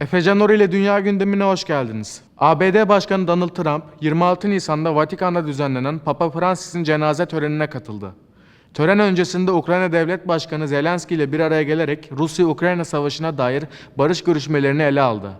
Efecan Nuri ile Dünya gündemine hoş geldiniz. ABD Başkanı Donald Trump, 26 Nisan'da Vatikan'da düzenlenen Papa Francis'in cenaze törenine katıldı. Tören öncesinde Ukrayna Devlet Başkanı Zelenski ile bir araya gelerek Rusya-Ukrayna savaşına dair barış görüşmelerini ele aldı.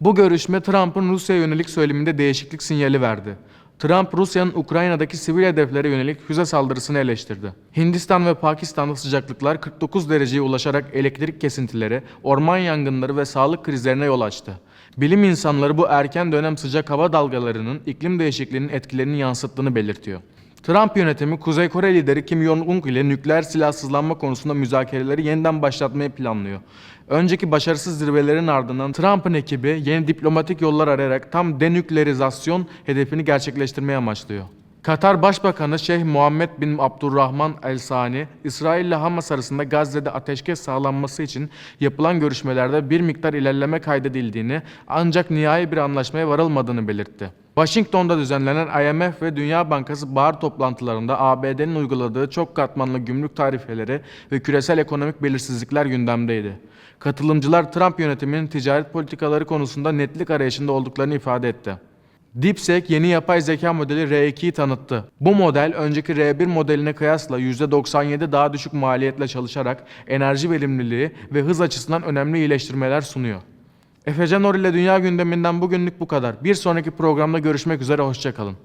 Bu görüşme Trump'ın Rusya'ya yönelik söyleminde değişiklik sinyali verdi. Trump, Rusya'nın Ukrayna'daki sivil hedeflere yönelik füze saldırısını eleştirdi. Hindistan ve Pakistan'da sıcaklıklar 49 dereceye ulaşarak elektrik kesintileri, orman yangınları ve sağlık krizlerine yol açtı. Bilim insanları bu erken dönem sıcak hava dalgalarının iklim değişikliğinin etkilerini yansıttığını belirtiyor. Trump yönetimi Kuzey Kore lideri Kim Jong-un ile nükleer silahsızlanma konusunda müzakereleri yeniden başlatmayı planlıyor. Önceki başarısız zirvelerin ardından Trump'ın ekibi yeni diplomatik yollar arayarak tam denüklerizasyon hedefini gerçekleştirmeyi amaçlıyor. Katar Başbakanı Şeyh Muhammed bin Abdurrahman El Sani, İsrail ile Hamas arasında Gazze'de ateşkes sağlanması için yapılan görüşmelerde bir miktar ilerleme kaydedildiğini ancak nihai bir anlaşmaya varılmadığını belirtti. Washington'da düzenlenen IMF ve Dünya Bankası bahar toplantılarında ABD'nin uyguladığı çok katmanlı gümrük tarifeleri ve küresel ekonomik belirsizlikler gündemdeydi. Katılımcılar Trump yönetiminin ticaret politikaları konusunda netlik arayışında olduklarını ifade etti. DeepSeek yeni yapay zeka modeli R2'yi tanıttı. Bu model önceki R1 modeline kıyasla %97 daha düşük maliyetle çalışarak enerji verimliliği ve hız açısından önemli iyileştirmeler sunuyor. Efecan Or ile Dünya gündeminden bugünlük bu kadar. Bir sonraki programda görüşmek üzere, hoşçakalın.